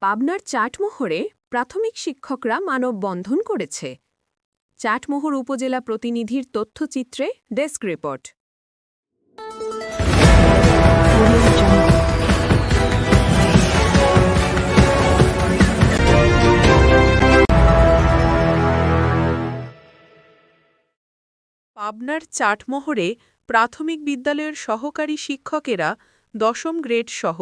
পাবনার চাটমোহরে প্রাথমিক শিক্ষকরা মানববন্ধন করেছে। চাটমোহর উপজেলা প্রতিনিধির তথ্যচিত্রে ডেস্ক রিপোর্ট। পাবনার চাটমোহরে প্রাথমিক বিদ্যালয়ের সহকারী শিক্ষকেরা দশম গ্রেড সহ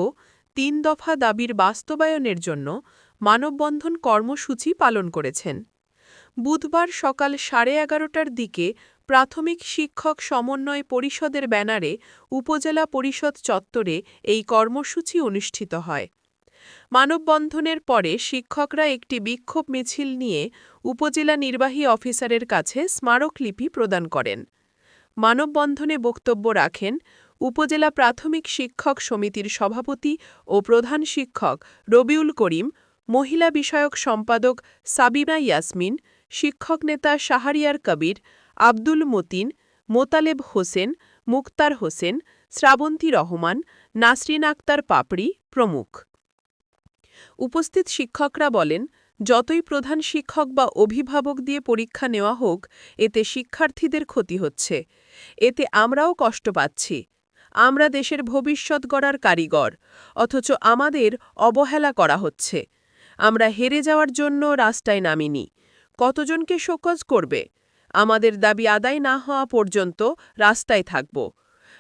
তিন দফা দাবির বাস্তবায়নের জন্য মানববন্ধন কর্মসূচি পালন করেছেন। বুধবার সকাল সাড়ে এগারোটার দিকে প্রাথমিক শিক্ষক সমন্বয় পরিষদের ব্যানারে উপজেলা পরিষদ চত্বরে এই কর্মসূচি অনুষ্ঠিত হয়। মানববন্ধনের পরে শিক্ষকরা একটি বিক্ষোভ মিছিল নিয়ে উপজেলা নির্বাহী অফিসারের কাছে স্মারকলিপি প্রদান করেন। মানববন্ধনে বক্তব্য রাখেন উপজেলা প্রাথমিক শিক্ষক সমিতির সভাপতি ও প্রধান শিক্ষক রবিউল করিম, মহিলা বিষয়ক সম্পাদক সাবিনা ইয়াসমিন, শিক্ষক নেতা শাহরিয়ার কবির, আব্দুল মতিন, মোতালেব হোসেন, মুক্তার হোসেন, শ্রাবন্তী রহমান, নাসরিন আক্তার পাপড়ি প্রমুখ। উপস্থিত শিক্ষকরা বলেন, যতই প্রধান শিক্ষক বা অভিভাবক দিয়ে পরীক্ষা নেওয়া হোক, এতে শিক্ষার্থীদের ক্ষতি হচ্ছে। এতে আমরাও কষ্ট পাচ্ছি। আমরা দেশের ভবিষ্যৎ গড়ার কারিগর, অথচ আমাদের অবহেলা করা হচ্ছে। আমরা হেরে যাওয়ার জন্য রাস্তায় নামিনি। কতজনকে শোকজ করবে? আমাদের দাবি আদায় না হওয়া পর্যন্ত রাস্তায় থাকব।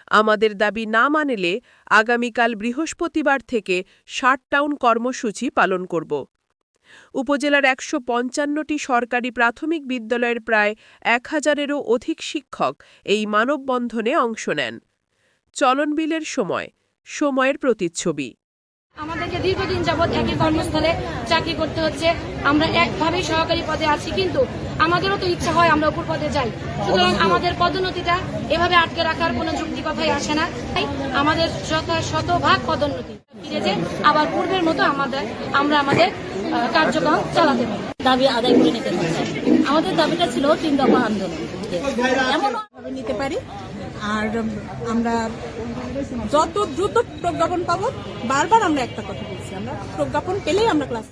আমাদের দাবি না মানলে আগামীকাল বৃহস্পতিবার থেকে শাটটাউন কর্মসূচি পালন করব। উপজেলার একশো পঞ্চান্নটি সরকারি প্রাথমিক বিদ্যালয়ের প্রায় এক হাজারেরও অধিক শিক্ষক এই মানববন্ধনে অংশ নেন। চলনবিলের সময় সময়ের প্রতিচ্ছবি। আমাদেরকে দীর্ঘদিন যাবৎ একই কর্মস্থলে চাকরি করতে হচ্ছে। আমরা একভাবে সহকারী পদে আছি কিন্তু আমাদেরও তো ইচ্ছা হয় আমরা উপর পদে যাই। সুতরাং আমাদের পদোন্নতিটা এভাবে আটকে রাখার কোনো যুক্তি কথাই আসে না। তাই আমাদের শত শতভাগ পদোন্নতি। ফিরে যে আবার পূর্বের মতো আমাদের আমরা আমাদের কার্যক্রম চালাতে পারি দাবি আদায় করে নিতে পারে আমাদের দাবিটা ছিল তিন দফা আন্দোলন। এমন ভাবে নিতে পারি, আর আমরা যত দ্রুত প্রজ্ঞাপন পাবো, বারবার আমরা একটা কথা বলছি। আমরা প্রজ্ঞাপন পেলেই আমরা ক্লাস